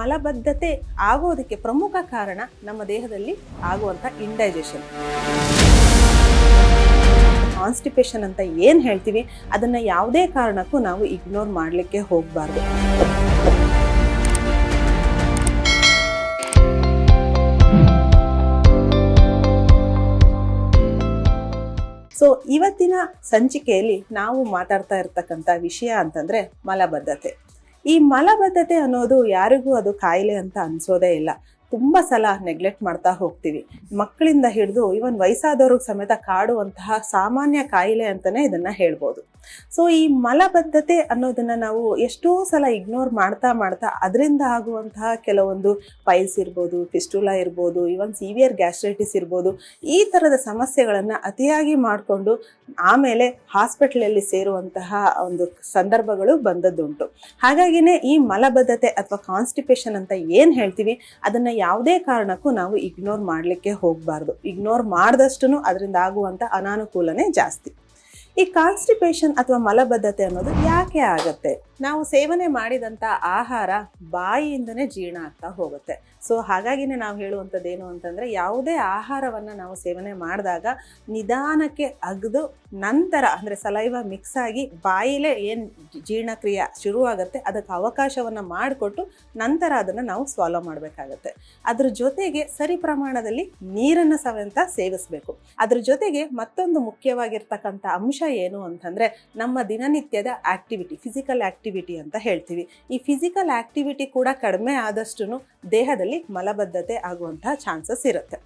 ಮಲಬದ್ಧತೆ ಆಗೋದಕ್ಕೆ ಪ್ರಮುಖ ಕಾರಣ ನಮ್ಮ ದೇಹದಲ್ಲಿ ಆಗುವಂಥ ಇಂಡೈಜೆಷನ್ ಕಾನ್ಸ್ಟಿಪೇಷನ್ ಅಂತ ಏನು ಹೇಳ್ತೀವಿ? ಅದನ್ನು ಯಾವುದೇ ಕಾರಣಕ್ಕೂ ನಾವು ಇಗ್ನೋರ್ ಮಾಡಲಿಕ್ಕೆ ಹೋಗಬಾರ್ದು. ಸೊ ಇವತ್ತಿನ ಸಂಚಿಕೆಯಲ್ಲಿ ನಾವು ಮಾತಾಡ್ತಾ ಇರ್ತಕ್ಕಂಥ ವಿಷಯ ಅಂತಂದರೆ ಮಲಬದ್ಧತೆ. ಈ ಮಲಬದ್ಧತೆ ಅನ್ನೋದು ಯಾರಿಗೂ ಅದು ಕಾಯಿಲೆ ಅಂತ ಅನ್ಸೋದೇ ಇಲ್ಲ. ತುಂಬ ಸಲ ನೆಗ್ಲೆಕ್ಟ್ ಮಾಡ್ತಾ ಹೋಗ್ತೀವಿ. ಮಕ್ಕಳಿಂದ ಹಿಡಿದು ಇವನ್ ವಯಸ್ಸಾದವ್ರಿಗೆ ಸಮೇತ ಕಾಡುವಂತಹ ಸಾಮಾನ್ಯ ಕಾಯಿಲೆ ಅಂತಲೇ ಇದನ್ನು ಹೇಳ್ಬೋದು. ಸೊ ಈ ಮಲಬದ್ಧತೆ ಅನ್ನೋದನ್ನು ನಾವು ಎಷ್ಟೋ ಸಲ ಇಗ್ನೋರ್ ಮಾಡ್ತಾ ಮಾಡ್ತಾ ಅದರಿಂದ ಆಗುವಂತಹ ಕೆಲವೊಂದು ಪೈಲ್ಸ್ ಇರ್ಬೋದು ಫಿಸ್ಟುಲಾ ಇರ್ಬೋದು ಇವನ್ ಸಿವಿಯರ್ ಗ್ಯಾಸ್ಟ್ರೈಟಿಸ್ ಇರ್ಬೋದು, ಈ ಥರದ ಸಮಸ್ಯೆಗಳನ್ನು ಅತಿಯಾಗಿ ಮಾಡಿಕೊಂಡು ಆಮೇಲೆ ಹಾಸ್ಪಿಟ್ಲಲ್ಲಿ ಸೇರುವಂತಹ ಒಂದು ಸಂದರ್ಭಗಳು ಬಂದದ್ದುಂಟು. ಹಾಗಾಗಿನೇ ಈ ಮಲಬದ್ಧತೆ ಅಥವಾ ಕಾನ್ಸ್ಟಿಪೇಷನ್ ಅಂತ ಏನು ಹೇಳ್ತೀವಿ? ಅದನ್ನು ಯಾವುದೇ ಕಾರಣಕ್ಕೂ ನಾವು ಇಗ್ನೋರ್ ಮಾಡಲಿಕ್ಕೆ ಹೋಗಬಾರ್ದು. ಇಗ್ನೋರ್ ಮಾಡಿದಷ್ಟು ಅದರಿಂದ ಆಗುವಂಥ ಅನಾನುಕೂಲನೇ ಜಾಸ್ತಿ. ಈ ಕಾನ್ಸ್ಟಿಪೇಷನ್ ಅಥವಾ ಮಲಬದ್ಧತೆ ಅನ್ನೋದು ಯಾಕೆ ಆಗುತ್ತೆ? ನಾವು ಸೇವನೆ ಮಾಡಿದಂಥ ಆಹಾರ ಬಾಯಿಯಿಂದನೇ ಜೀರ್ಣ ಆಗ್ತಾ ಹೋಗುತ್ತೆ. ಸೊ ಹಾಗಾಗಿನೇ ನಾವು ಹೇಳುವಂಥದ್ದು ಏನು ಅಂತಂದರೆ ಯಾವುದೇ ಆಹಾರವನ್ನು ನಾವು ಸೇವನೆ ಮಾಡಿದಾಗ ನಿಧಾನಕ್ಕೆ ಅಗದು ನಂತರ ಅಂದರೆ ಸಲೈವ ಮಿಕ್ಸ್ ಆಗಿ ಬಾಯಿಲೇ ಏನು ಜೀರ್ಣಕ್ರಿಯೆ ಶುರುವಾಗುತ್ತೆ ಅದಕ್ಕೆ ಅವಕಾಶವನ್ನು ಮಾಡಿಕೊಟ್ಟು ನಂತರ ಅದನ್ನು ನಾವು ಸ್ವಾಲೋ ಮಾಡಬೇಕಾಗತ್ತೆ. ಅದ್ರ ಜೊತೆಗೆ ಸರಿ ಪ್ರಮಾಣದಲ್ಲಿ ನೀರನ್ನು ಸವೆಂತ ಸೇವಿಸಬೇಕು. ಅದ್ರ ಜೊತೆಗೆ ಮತ್ತೊಂದು ಮುಖ್ಯವಾಗಿರ್ತಕ್ಕಂಥ ಅಂಶ ಏನು ಅಂತಂದರೆ ನಮ್ಮ ದಿನನಿತ್ಯದ ಆಕ್ಟಿವಿಟಿ ಫಿಸಿಕಲ್ ಆ್ಯಕ್ಟಿವಿಟಿ ಅಂತ ಹೇಳ್ತೀವಿ. ಈ ಫಿಸಿಕಲ್ ಆ್ಯಕ್ಟಿವಿಟಿ ಕೂಡ ಕಡಿಮೆ ಆದಷ್ಟು ದೇಹದಲ್ಲಿ ಮಲಬದ್ಧತೆ ಆಗುವಂತಹ ಚಾನ್ಸಸ್ ಇರುತ್ತೆ.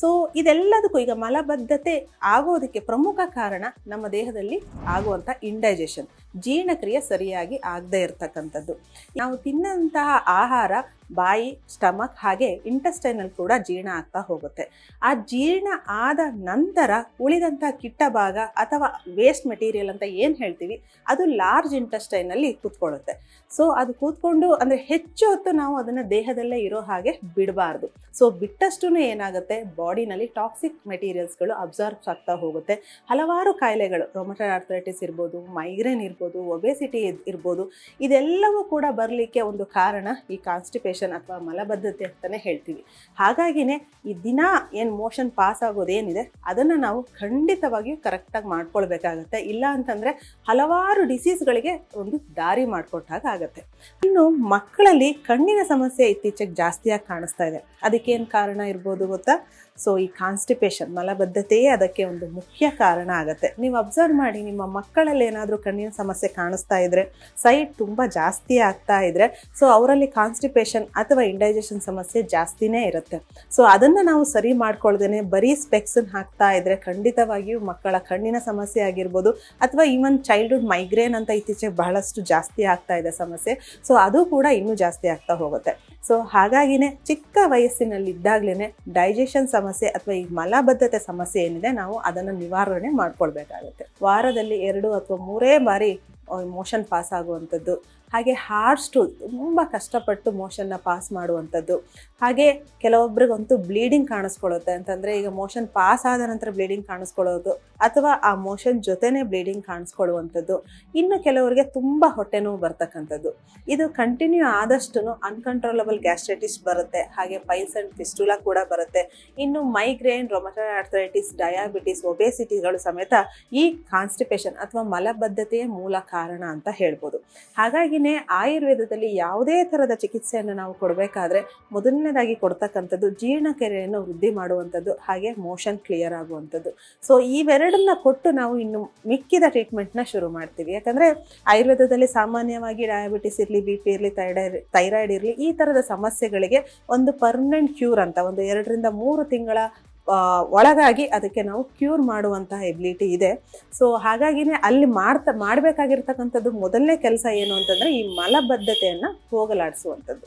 ಸೊ ಇದೆಲ್ಲದಕ್ಕೂ ಈಗ ಮಲಬದ್ಧತೆ ಆಗೋದಕ್ಕೆ ಪ್ರಮುಖ ಕಾರಣ ನಮ್ಮ ದೇಹದಲ್ಲಿ ಆಗುವಂಥ ಇಂಡೈಜೆಷನ್ ಜೀರ್ಣಕ್ರಿಯೆ ಸರಿಯಾಗಿ ಆಗದೇ ಇರತಕ್ಕಂಥದ್ದು. ನಾವು ತಿನ್ನಂತಹ ಆಹಾರ ಬಾಯಿ, ಸ್ಟಮಕ್ ಹಾಗೆ ಇಂಟೆಸ್ಟೈನಲ್ಲಿ ಕೂಡ ಜೀರ್ಣ ಆಗ್ತಾ ಹೋಗುತ್ತೆ. ಆ ಜೀರ್ಣ ಆದ ನಂತರ ಉಳಿದಂಥ ಕಿಟ್ಟ ಭಾಗ ಅಥವಾ ವೇಸ್ಟ್ ಮೆಟೀರಿಯಲ್ ಅಂತ ಏನು ಹೇಳ್ತೀವಿ, ಅದು ಲಾರ್ಜ್ ಇಂಟೆಸ್ಟೈನಲ್ಲಿ ಕೂತ್ಕೊಳ್ಳುತ್ತೆ. ಸೊ ಅದು ಕೂತ್ಕೊಂಡು ಅಂದರೆ ಹೆಚ್ಚು ಹೊತ್ತು ನಾವು ಅದನ್ನು ದೇಹದಲ್ಲೇ ಇರೋ ಹಾಗೆ ಬಿಡಬಾರ್ದು. ಸೊ ಬಿಟ್ಟಷ್ಟು ಏನಾಗುತ್ತೆ, ಬಾಡಿನಲ್ಲಿ ಟಾಕ್ಸಿಕ್ ಮೆಟೀರಿಯಲ್ಸ್ಗಳು ಅಬ್ಸರ್ವ್ ಆಗ್ತಾ ಹೋಗುತ್ತೆ. ಹಲವಾರು ಕಾಯಿಲೆಗಳು ರೊಮಟೈಡ್ ಆರ್ಥರೈಟಿಸ್ ಇರ್ಬೋದು ಮೈಗ್ರೇನ್ ಇರ್ಬೋದು ಒಬೆಸಿಟಿ ಇರ್ಬೋದು, ಇದೆಲ್ಲವೂ ಕೂಡ ಬರಲಿಕ್ಕೆ ಒಂದು ಕಾರಣ ಈ ಕಾನ್ಸ್ಟಿಪೇಷನ್ ಅಥವಾ ಮಲಬದ್ಧತೆ ಅಂತಲೇ ಹೇಳ್ತೀವಿ. ಹಾಗಾಗಿನೇ ಈ ದಿನ ಏನು ಮೋಷನ್ ಪಾಸ್ ಆಗೋದೇನಿದೆ ಅದನ್ನು ನಾವು ಖಂಡಿತವಾಗಿಯೂ ಕರೆಕ್ಟಾಗಿ ಮಾಡ್ಕೊಳ್ಬೇಕಾಗತ್ತೆ. ಇಲ್ಲ ಅಂತಂದರೆ ಹಲವಾರು ಡಿಸೀಸ್ಗಳಿಗೆ ಒಂದು ದಾರಿ ಮಾಡಿಕೊಟ್ಟಾಗ ಆಗುತ್ತೆ. ಇನ್ನು ಮಕ್ಕಳಲ್ಲಿ ಕಣ್ಣಿನ ಸಮಸ್ಯೆ ಇತ್ತೀಚೆಗೆ ಜಾಸ್ತಿಯಾಗಿ ಕಾಣಿಸ್ತಾ ಇದೆ. ಅದಕ್ಕೇನು ಕಾರಣ ಇರ್ಬೋದು ಗೊತ್ತಾ? ಸೊ ಈ ಕಾನ್ಸ್ಟಿಪೇಷನ್ ಮಲಬದ್ಧತೆಯೇ ಅದಕ್ಕೆ ಒಂದು ಮುಖ್ಯ ಕಾರಣ ಆಗುತ್ತೆ. ನೀವು ಅಬ್ಸರ್ವ್ ಮಾಡಿ, ನಿಮ್ಮ ಮಕ್ಕಳಲ್ಲಿ ಏನಾದರೂ ಕಣ್ಣಿನ ಸಮಸ್ಯೆ ಕಾಣಿಸ್ತಾ ಇದ್ರೆ ಸೈಟ್ ತುಂಬ ಜಾಸ್ತಿ ಆಗ್ತಾ ಇದ್ರೆ ಸೊ ಅವರಲ್ಲಿ ಕಾನ್ಸ್ಟಿಪೇಷನ್ ಅಥವಾ ಇಂಡೈಜೆಷನ್ ಸಮಸ್ಯೆ ಜಾಸ್ತಿನೇ ಇರುತ್ತೆ. ಸೊ ಅದನ್ನು ನಾವು ಸರಿ ಮಾಡ್ಕೊಳ್ದೇನೆ ಬರೀ ಸ್ಪೆಕ್ಸ್ ಹಾಕ್ತಾ ಇದ್ದರೆ ಖಂಡಿತವಾಗಿಯೂ ಮಕ್ಕಳ ಕಣ್ಣಿನ ಸಮಸ್ಯೆ ಆಗಿರ್ಬೋದು ಅಥವಾ ಈವನ್ ಚೈಲ್ಡ್ಹುಡ್ ಮೈಗ್ರೇನ್ ಅಂತ ಇತ್ತೀಚೆಗೆ ಬಹಳಷ್ಟು ಜಾಸ್ತಿ ಆಗ್ತಾ ಇದೆ ಸಮಸ್ಯೆ. ಸೊ ಅದು ಕೂಡ ಇನ್ನೂ ಜಾಸ್ತಿ ಆಗ್ತಾ ಹೋಗುತ್ತೆ. ಸೊ ಹಾಗಾಗಿನೇ ಚಿಕ್ಕ ವಯಸ್ಸಿನಲ್ಲಿದ್ದಾಗಲೇ ಡೈಜೆಷನ್ ಸಮಸ್ಯೆ ಅಥವಾ ಈ ಮಲಬದ್ಧತೆ ಸಮಸ್ಯೆ ಏನಿದೆ ನಾವು ಅದನ್ನು ನಿವಾರಣೆ ಮಾಡ್ಕೊಳ್ಬೇಕಾಗುತ್ತೆ. ವಾರದಲ್ಲಿ ಎರಡು ಅಥವಾ ಮೂರೇ ಬಾರಿ ಮೋಷನ್ ಪಾಸ್ ಆಗುವಂಥದ್ದು ಹಾಗೆ ಹಾರ್ಡ್ ಸ್ಟೂಲ್ ತುಂಬ ಕಷ್ಟಪಟ್ಟು ಮೋಷನ್ನ ಪಾಸ್ ಮಾಡುವಂಥದ್ದು. ಹಾಗೆ ಕೆಲವೊಬ್ರಿಗಂತೂ ಬ್ಲೀಡಿಂಗ್ ಕಾಣಿಸ್ಕೊಳ್ಳುತ್ತೆ ಅಂತಂದರೆ ಈಗ ಮೋಷನ್ ಪಾಸ್ ಆದ ನಂತರ ಬ್ಲೀಡಿಂಗ್ ಕಾಣಿಸ್ಕೊಳ್ಳೋದು ಅಥವಾ ಆ ಮೋಷನ್ ಜೊತೆನೇ ಬ್ಲೀಡಿಂಗ್ ಕಾಣಿಸ್ಕೊಳ್ಳುವಂಥದ್ದು. ಇನ್ನು ಕೆಲವರಿಗೆ ತುಂಬ ಹೊಟ್ಟೆ ನೋವು ಬರ್ತಕ್ಕಂಥದ್ದು. ಇದು ಕಂಟಿನ್ಯೂ ಆದಷ್ಟು ಅನ್ಕಂಟ್ರೋಲಬಲ್ ಗ್ಯಾಸ್ಟ್ರೈಟಿಸ್ ಬರುತ್ತೆ, ಹಾಗೆ ಪೈಲ್ಸ್ ಆ್ಯಂಡ್ ಫಿಸ್ಟುಲಾ ಕೂಡ ಬರುತ್ತೆ. ಇನ್ನು ಮೈಗ್ರೇನ್ ರೊಮಟೈಡ್ ಆರ್ಥರೈಟಿಸ್ ಡಯಾಬಿಟಿಸ್ ಒಬೆಸಿಟಿಗಳು ಸಮೇತ ಈ ಕಾನ್ಸ್ಟಿಪೇಷನ್ ಅಥವಾ ಮಲಬದ್ಧತೆಯ ಮೂಲ ಕಾರಣ ಅಂತ ಹೇಳ್ಬೋದು. ಹಾಗಾಗಿ ಆಯುರ್ವೇದದಲ್ಲಿ ಯಾವುದೇ ಥರದ ಚಿಕಿತ್ಸೆಯನ್ನು ನಾವು ಕೊಡಬೇಕಾದ್ರೆ ಮೊದಲನೇದಾಗಿ ಕೊಡ್ತಕ್ಕಂಥದ್ದು ಜೀರ್ಣಕ್ರಿಯೆಯನ್ನು ವೃದ್ಧಿ ಮಾಡುವಂಥದ್ದು ಹಾಗೆ ಮೋಷನ್ ಕ್ಲಿಯರ್ ಆಗುವಂಥದ್ದು. ಸೊ ಇವೆರಡನ್ನ ಕೊಟ್ಟು ನಾವು ಇನ್ನು ಮಿಕ್ಕಿದ ಟ್ರೀಟ್ಮೆಂಟ್ನ ಶುರು ಮಾಡ್ತೀವಿ. ಯಾಕಂದರೆ ಆಯುರ್ವೇದದಲ್ಲಿ ಸಾಮಾನ್ಯವಾಗಿ ಡಯಾಬಿಟಿಸ್ ಇರಲಿ, ಬಿ ಪಿ ಇರಲಿ, ಥೈರಾಯ್ಡ್ ಥೈರಾಯ್ಡ್ ಇರಲಿ ಈ ಥರದ ಸಮಸ್ಯೆಗಳಿಗೆ ಒಂದು ಪರ್ಮನೆಂಟ್ ಕ್ಯೂರ್ ಅಂತ ಒಂದು ಎರಡರಿಂದ ಮೂರು ತಿಂಗಳ ಒಳಗಾಗಿ ಅದಕ್ಕೆ ನಾವು ಕ್ಯೂರ್ ಮಾಡುವಂತಹ ಎಬಿಲಿಟಿ ಇದೆ. ಸೊ ಹಾಗಾಗಿನೇ ಅಲ್ಲಿ ಮಾಡ್ತಾ, ಮಾಡಬೇಕಾಗಿರ್ತಕ್ಕಂಥದ್ದು ಮೊದಲನೇ ಕೆಲಸ ಏನು ಅಂತಂದರೆ ಈ ಮಲಬದ್ಧತೆಯನ್ನು ಹೋಗಲಾಡಿಸುವಂಥದ್ದು.